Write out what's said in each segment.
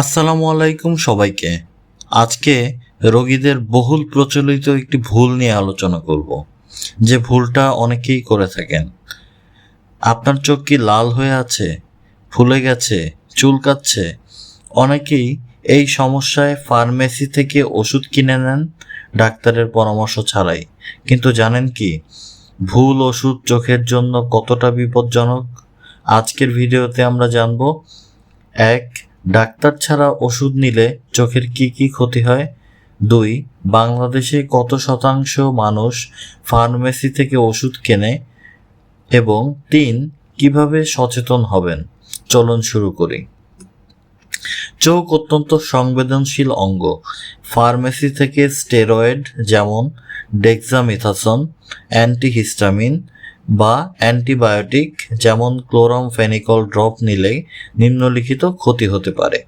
আসসালামু আলাইকুম সবাইকে। আজকে রোগীদের বহুল প্রচলিত একটি ভুল নিয়ে আলোচনা করব। যে ভুলটা অনেকেই করে থাকেন। আপনার চোখ কি লাল হয়ে আছে, ফুলে গেছে চুলকাচ্ছে অনেকেই এই সমস্যায় ফার্মেসি থেকে ওষুধ কিনে নেন, ডাক্তারের পরামর্শ ছাড়াই। কিন্তু জানেন কি, ভুল ওষুধ চোখের জন্য কতটা বিপজ্জনক? আজকের ভিডিওতে আমরা জানব, এক ডাক্তার ছাড়া ওষুধ নিলে চোখের কি কি ক্ষতি হয়? দুই, বাংলাদেশে কত শতাংশ মানুষ ফার্মেসি থেকে ওষুধ কেনে? এবং তিন, কীভাবে সচেতন হবেন? চলন শুরু করি। চোখ অত্যন্ত সংবেদনশীল অঙ্গ। ফার্মেসি থেকে স্টেরয়েড যেমন ডেক্সামিথাসন, অ্যান্টিহিস্টামিন বা অ্যান্টিবায়োটিক যেমন ক্লোরাম ফেনিকল ড্রপ নিলে নিম্নলিখিত ক্ষতি হতে পারে।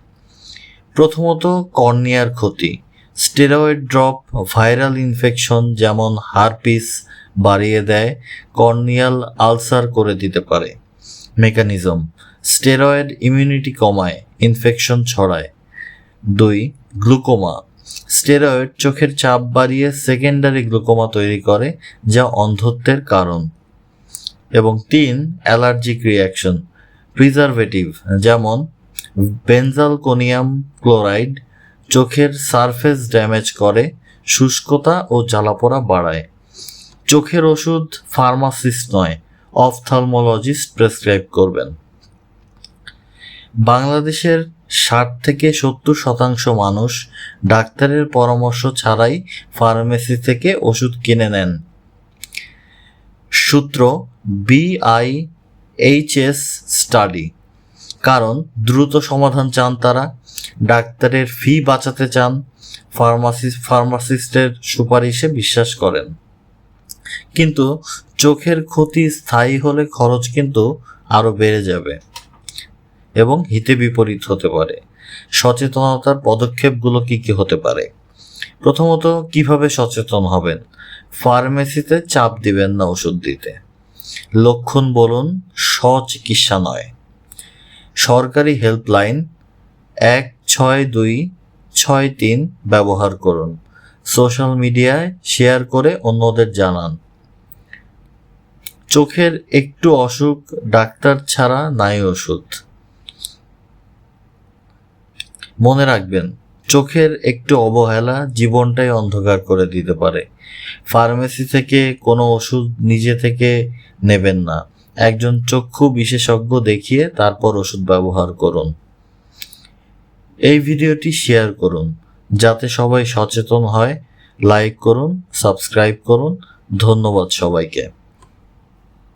প্রথমত কর্নিয়ার ক্ষতি। স্টেরয়েড ড্রপ ভাইরাল ইনফেকশন যেমন হারপিস বাড়িয়ে দেয়, কর্নিয়াল আলসার করে দিতে পারে। মেকানিজম স্টেরয়েড ইমিউনিটি কমায় ইনফেকশন ছড়ায়। দুই গ্লুকোমা স্টেরয়েড চোখের চাপ বাড়িয়ে সেকেন্ডারি গ্লুকোমা তৈরি করে, যা অন্ধত্বের কারণ। এবং তিন অ্যালার্জিক রিয়াকশন প্রিজারভেটিভ যেমন বেনজালকোনিয়াম ক্লোরাইড চোখের সারফেস ড্যামেজ করে, শুষ্কতা ও জ্বালাপোড়া বাড়ায়। চোখের ওষুধ ফার্মাসিস্ট নয় অফথালমোলজিস্ট প্রেসক্রাইব করবেন। বাংলাদেশের ষাট থেকে সত্তর শতাংশ মানুষ ডাক্তারের পরামর্শ ছাড়াই ফার্মেসি থেকে ওষুধ কিনে নেন। সূত্র বিআই এইচএস স্টাডি। কারণ, দ্রুত সমাধান চান তারা, ডাক্তারের ফি বাঁচাতে চান, ফার্মাসি, ফার্মাসিস্টের সুপারিশে বিশ্বাস করেন। কিন্তু চোখের ক্ষতি স্থায়ী হলে খরচ কিন্তু আরও বেড়ে যাবে এবং হিতে বিপরীত হতে পারে। সচেতনতার পদক্ষেপগুলো কি কি হতে পারে? প্রথমত, কীভাবে সচেতন হবেন? ফার্মেসিতে চাপ দিবেন না ওষুধ দিতে। লক্ষণ বলুন, স্বচিকিৎসা নয়। সরকারি হেল্পলাইন এক ছয় দুই ছয় তিন ব্যবহার করুন। সোশ্যাল মিডিয়ায় শেয়ার করে অন্যদের জানান। চোখের একটু অসুখ ডাক্তার ছাড়া নাই ওষুধ। মনে রাখবেন, চোখের একটু অবহেলা জীবনটাই অন্ধকার করে দিতে পারে। ফার্মেসি থেকে কোনো ওষুধ নিজে থেকে নেবেন না। একজন চক্ষু বিশেষজ্ঞ দেখিয়ে তারপর ওষুধ ব্যবহার করুন। এই ভিডিওটি শেয়ার করুন, যাতে সবাই সচেতন হয়। লাইক করুন, সাবস্ক্রাইব করুন। ধন্যবাদ সবাইকে।